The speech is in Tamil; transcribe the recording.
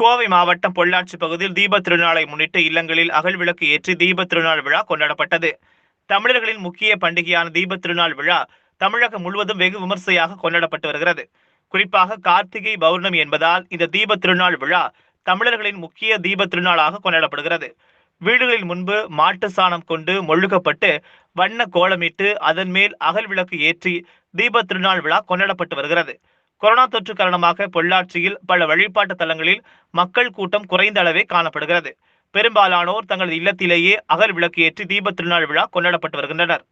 கோவை மாவட்டம் பொள்ளாச்சி பகுதியில் தீப திருநாளை முன்னிட்டு இல்லங்களில் அகல் விளக்கு ஏற்றி தீப திருநாள் விழா கொண்டாடப்பட்டது. தமிழர்களின் முக்கிய பண்டிகையான தீப திருநாள் விழா தமிழகம் முழுவதும் வெகு விமர்சையாக கொண்டாடப்பட்டு வருகிறது. குறிப்பாக கார்த்திகை பௌர்ணமி என்பதால் இந்த தீப திருநாள் விழா தமிழர்களின் முக்கிய தீப திருநாளாக கொண்டாடப்படுகிறது. வீடுகளில் முன்பு மாட்டு சாணம் கொண்டு மொழுகப்பட்டு வண்ண கோலமிட்டு அதன் மேல் அகல் விளக்கு ஏற்றி தீப திருநாள் விழா கொண்டாடப்பட்டு வருகிறது. கொரோனா தொற்று காரணமாக பொள்ளாச்சியில் பல வழிபாட்டு தலங்களில் மக்கள் கூட்டம் குறைந்த அளவே காணப்படுகிறது. பெரும்பாலானோர் தங்களது இல்லத்திலேயே அகல் விளக்கு ஏற்றி தீபத் திருநாள் விழா கொண்டாடப்பட்டு வருகின்றனர்.